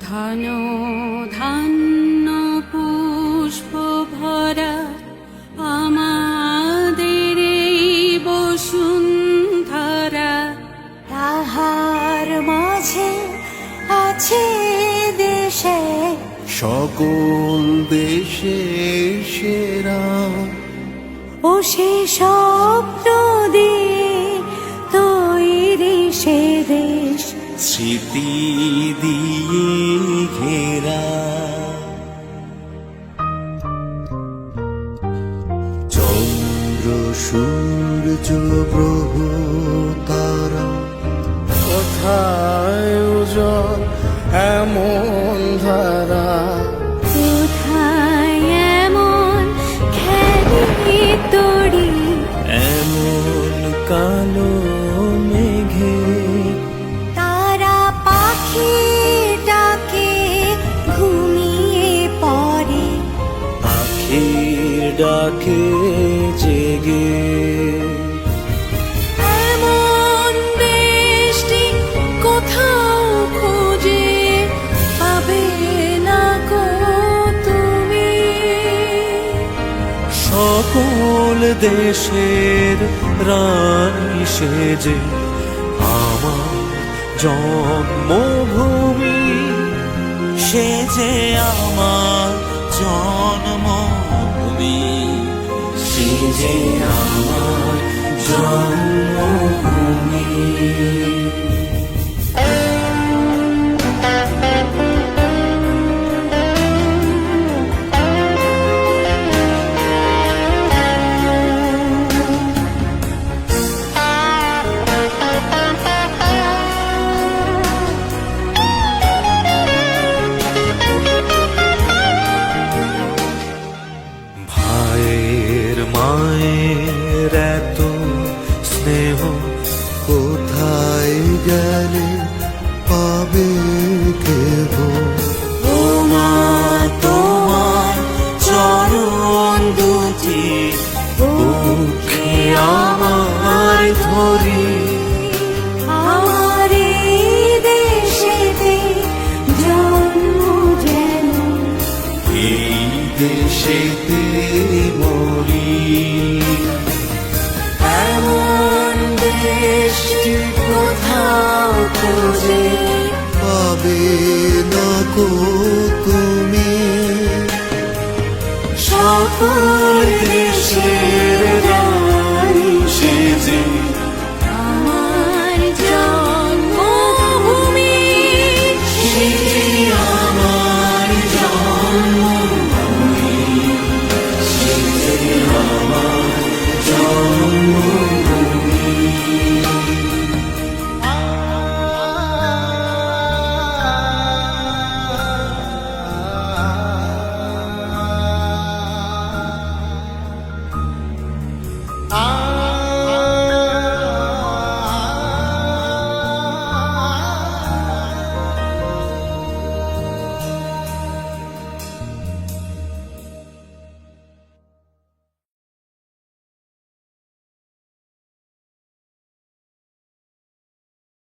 ধন ধান্য পুষ্প ভরা আমাদের এই বসুন্ধরা। তাহার মাঝে আছে দেশে সকল দেশের সেরা। ও সে স্বপ্ন স্মৃতি দিয়ে ঘেরা। চন্দ্র সূর্য গ্রহ তারা কোথায় ডাকে জেগে। এমন দেশটি কোথাও খুঁজে পাবে না তুমি। সকল দেশের রানী সেজে আমার জন্মভূমি সে যে আমার জন্মভূমি সে যে আমার জন্মভূমি। মায়ের এত কোথাও পাবে না কো তুমি। সকল দেশ